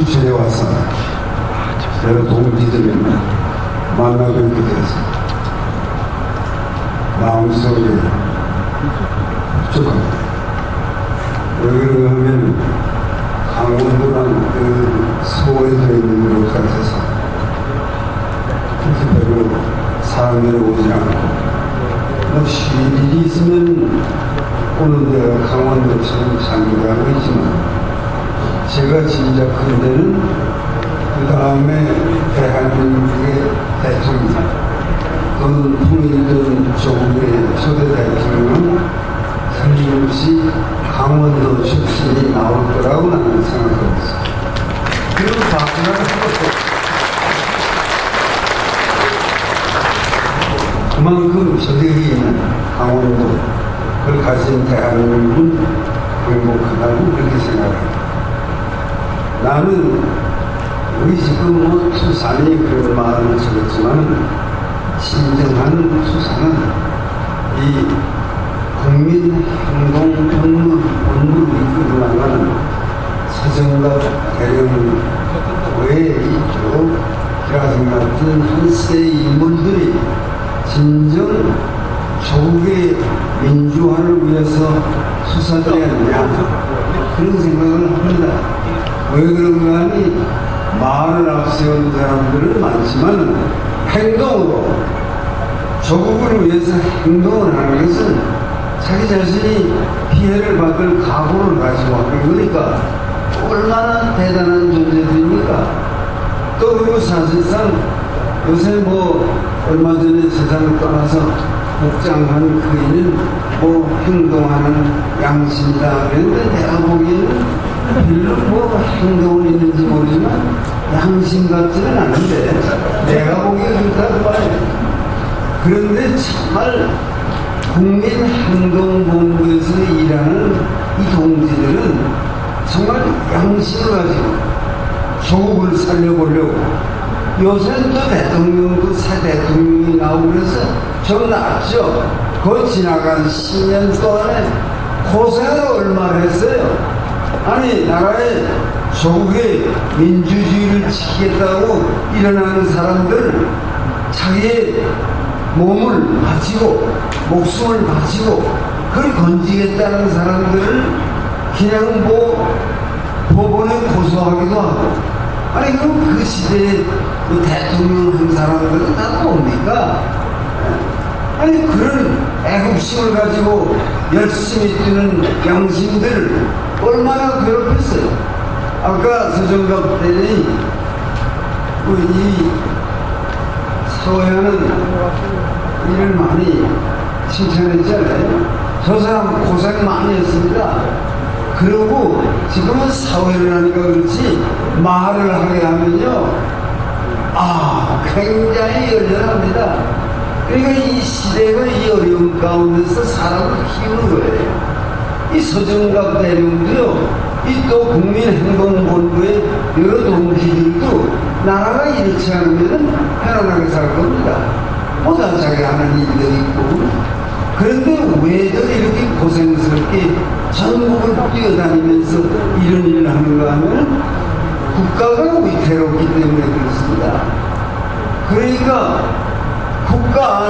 춘천에 와서 동지들을 만나고 있게 되었습니다. 마음속에 흡족합니다. 왜 그런가 하면 강원도란 그 소에서 있는 것 같아서 그렇게 별로 사람들이 오지 않고 뭐 쉬일이 있으면 오는 데가 강원도처럼 장기가고 있지만 제가 큰 데는 그 다음에 대한민국의 대통령 또는 통일된 조국의 초대 대통령은 틀림없이 강원도 출신이 나올 거라고 나는 생각하고 있습니다. 그리고 박수가 그만큼 저들이 있는 강원도 그걸 가진 대한민국은 행복하다고 그렇게 생각합니다. 나는 우리 지금 뭐 투산이 그런 말을 적었지만 진정한 투산은 이 국민 행동 본물, 본물을 이끌어 나가는 서정과 대령 외에 있죠. 기라성 같은 한 세의 인물들이 진정 조국의 민주화를 위해서 투사되었느냐 그런 생각을 합니다. 왜 그런가 하니 말을 앞세운 사람들은 많지만 행동으로 조국을 위해서 행동을 하는 것은 자기 자신이 피해를 받을 각오를 가지고 하는 거니까 얼마나 대단한 존재들입니까? 또 그리고 사실상 요새 뭐 얼마 전에 세상을 떠나서 복장한 그이는 뭐 행동하는 양심이다 그랬는데 내가 보기에는 별로 뭐 행동은 있는지 모르지만 양심 같지는 않은데 내가 보기에 그렇다고 봐요. 그런데 정말 국민행동본부에서 일하는 이 동지들은 정말 양심을 가지고 조국을 살려보려고 요새는 또 대통령도 새 대통령이 나오고 그래서 좀 낫죠. 그 지나간 10년 동안에 고생을 얼마나 했어요. 아니 나라의 조국의 민주주의를 지키겠다고 일어나는 사람들 자기의 몸을 바치고 목숨을 바치고 그걸 건지겠다는 사람들을 그냥 뭐 법원에 고소하기도 하고 아니 그럼 그 시대에 그 대통령 한 사람들은 다 뭡니까? 아니 그런 애국심을 가지고 열심히 뛰는 양심들 얼마나 괴롭혔어요. 아까 서정갑 대장이 그이 서해하는 일을 많이 칭찬했잖아요. 저 사람 고생 많이 했습니다. 그러고 지금은 사회를 하니까 그렇지 말을 하게 하면요. 아, 굉장히 열렬합니다. 그러니까 이 시대가 이 어려운 가운데서 사람을 키우는 거예요. 이 서정갑 대령도요, 이 또 국민행동본부의 여러 동지들도 나라가 이렇지 않으면 편안하게 살 겁니다. 뭐다 자기 하는 일들이 있고. 그런데 왜들 이렇게 고생스럽게 전국을 뛰어다니면서 이런 일을 하는가 하면 국가가 위태롭기 때문에 그렇습니다. 그러니까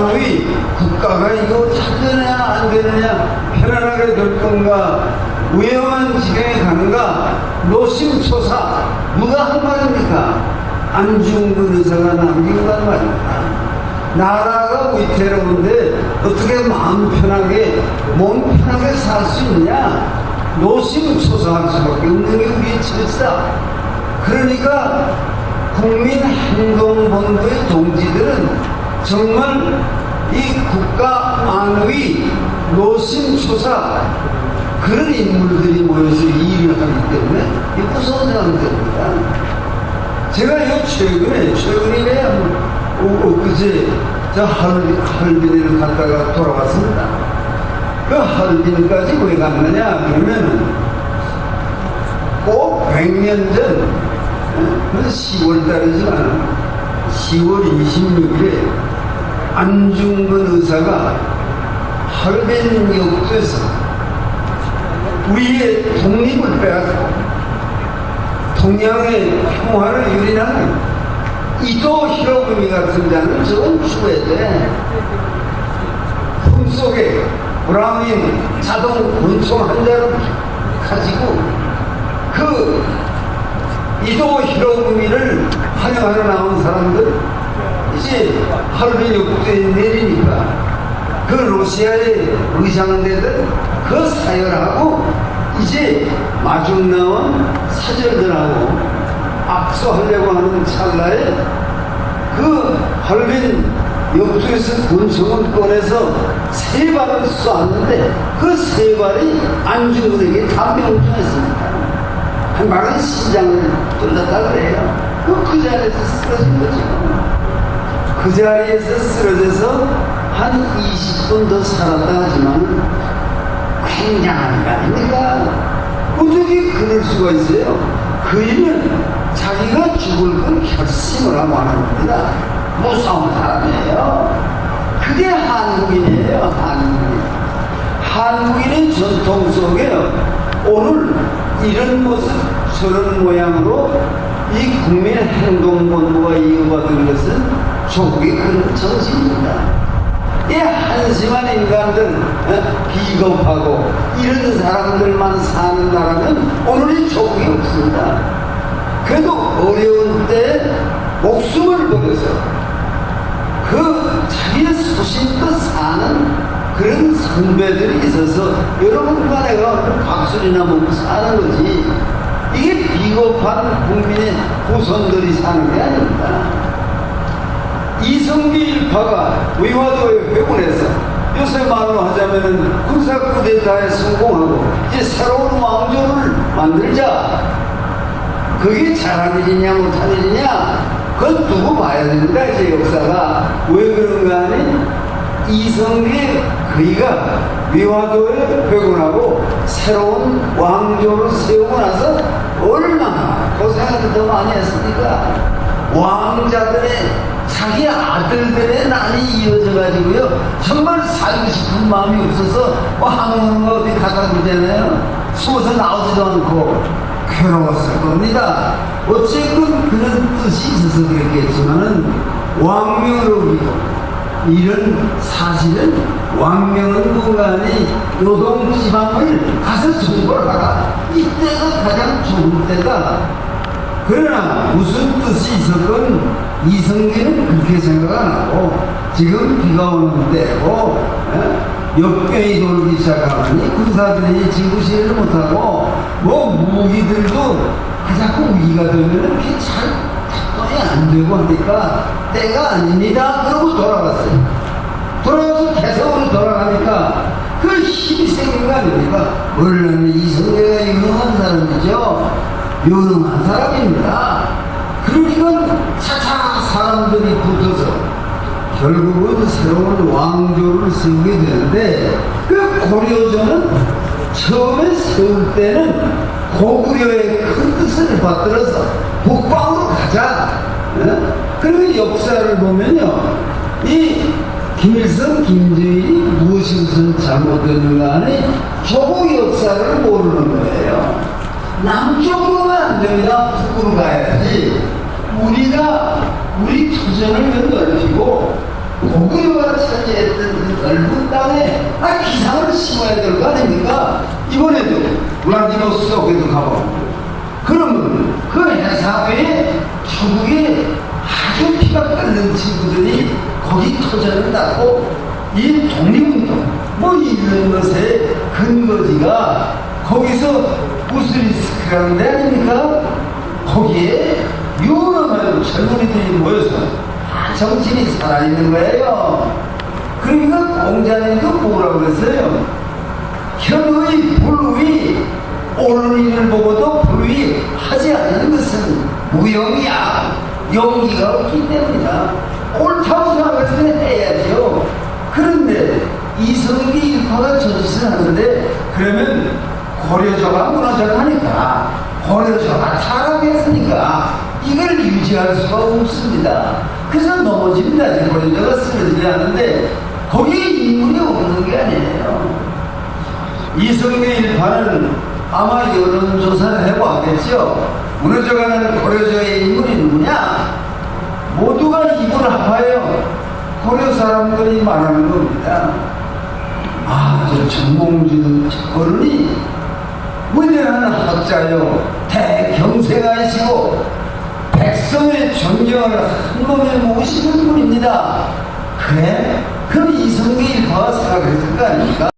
안위, 국가가 이거 잘 되느냐 안 되느냐 편안하게 될 건가 위험한 지경에 가는가 노심초사 누가 한 말입니까? 안중근 의사가 남긴 건 말입니다. 나라가 위태로운데 어떻게 마음 편하게 몸 편하게 살 수 있냐 노심초사할 수밖에 없는 게 우리의 질사 그러니까 국민행동본부의 동지들은 정말 이 국가 안위 노심초사 그런 인물들이 모여서 이 일을 하기 때문에 이 무서운 사람들입니다. 제가 요 최근에 최근이래야 뭐 엊그제 저 할빈, 할빈을 갔다가 돌아왔습니다. 그 할빈까지 왜 갔느냐 그러면은 꼭 100년 전그 10월 달이지만 10월 26일에 안중근 의사가 할빈 역도에서 우리의 독립을 빼앗고 동양의 평화를 유린하는 이도 히로부미 같은 저건 죽어야 돼. 품속에 브라민 자동 권총 한 자를 가지고 그 이도 히로부미를 환영하러 나온 사람들 이제 하루빈 욕도에 내리니까 그 러시아의 의상대들 그 사열하고 이제 마중 나온 사절들하고 악수하려고 하는 찰나에 그 하루빈 욕조에서 권총을 꺼내서 세 발을 쏘았는데 그 세 발이 안중근에게 다 명중했습니다. 한 발은 심장을 뚫렸다 그래요. 그, 그 자리에서 쓰러진 거죠. 그 자리에서 쓰러져서 한 20분 더 살았다 하지만 굉장한 거 아닙니까? 어떻게 그럴 수가 있어요? 그 일은 자기가 죽을 걸 결심을 하고 하는 겁니다. 무서운 사람이에요. 그게 한국인이에요, 한국인. 한국인의 전통 속에 오늘 이런 모습, 저런 모양으로 이 국민 행동 본부가 이어받은 것은 조국의 큰 정신입니다. 이 한심한 인간들, 어? 비겁하고 이런 사람들만 사는 나라는 오늘이 조국이 없습니다. 그래도 어려운 때 목숨을 걸어서 그 자기의 소신껏 사는 그런 선배들이 있어서 여러분과 내가 박수리나 먹고 사는 거지. 이게 비겁한 국민의 후손들이 사는 게 아닙니다. 이성기 일파가 위화도에 회군해서 요새 말로 하자면은 군사 쿠데타에 성공하고 이제 새로운 왕조를 만들자. 그게 잘한 일이냐 못한 일이냐 그건 두고 봐야 됩니다 이제 역사가. 왜 그런가 하니 이성계 그이가 위화도에 회군하고 새로운 왕조를 세우고 나서 얼마나 고생을 더 많이 했습니까? 왕자들의 자기 아들들의 난이 이어져 가지고요. 정말 살고 싶은 마음이 없어서 왕은 어디 가다 그러잖아요? 숨어서 나오지도 않고 괴로웠을 겁니다. 어쨌든 그런 뜻이 있어서 그랬겠지만은 어기고 이런 사실은 왕명은 뭔가니 노동 지방을 가서 정벌하라 이때가 가장 좋은 때다. 그러나 무슨 뜻이 있었건 이성계는 그렇게 생각 안 하고 지금 비가 오는 때고 예? 역병이 돌기 시작하니 군사들이 지구시를 못하고 뭐 무기들도 자꾸 위기가 되면 이렇게 잘 작동이 안 되고 하니까 때가 아닙니다. 그러고 돌아가서 개성으로 돌아가니까 그 힘이 아닙니까 물론 이성계가 유능한 사람이죠 유능한 사람입니다. 그러니까 차차 사람들이 붙어서 결국은 새로운 왕조를 세우게 되는데 그 고려조는 처음에 세울 때는 고구려의 큰 뜻을 받들어서 북방으로 가자. 어? 그리고 역사를 보면요. 이 김일성, 김정일이 무엇이 잘못됐는가 하니 조국 역사를 모르는 거예요. 남쪽으로는 안 됩니다. 북으로 가야지. 우리가 우리 투전을 넓히고 고구려가 차지했던 그 넓은 땅에 아 기상을 심어야 될 거 아닙니까? 이번에도 블라디보스토크에도 가보고 그러면 그 해사회에 조국에 아주 피가 끓는 친구들이 거기 터전을 닦고 이 독립운동 뭐 이런 것의 근거지가 거기서 우스리스크라는 데 아닙니까? 거기에 유명한 젊은이들이 모여서 다 정신이 살아있는 거예요. 그러니까 공자님도 뭐라 그랬어요? 현의 불의 옳은 일을 보고도 불의하지 않는 것은 무용이야. 용기가 없기 때문이다. 옳다고했으면 해야죠. 그런데 이성기 일파가 저짓을 하는데 그러면 고려조가 무너져가니까 고려조가 타락했으니까 이걸 유지할 수가 없습니다. 그래서 넘어집니다. 고려조가 쓰러지지 않는데 거기에 인물이 없는 게 아니에요. 이성계 일파는 아마 여론조사를 해보았겠죠. 무너져가는 고려저의 인물이 누구냐? 모두가 입을 아파요. 고려 사람들이 말하는 겁니다. 아, 저 정몽주 어른이 위대한 학자요, 대경세가이시고, 백성의 존경을 한 몸에 모시는 분입니다. 그래? 그럼 이성계 일파가 생각했을 거 아닙니까?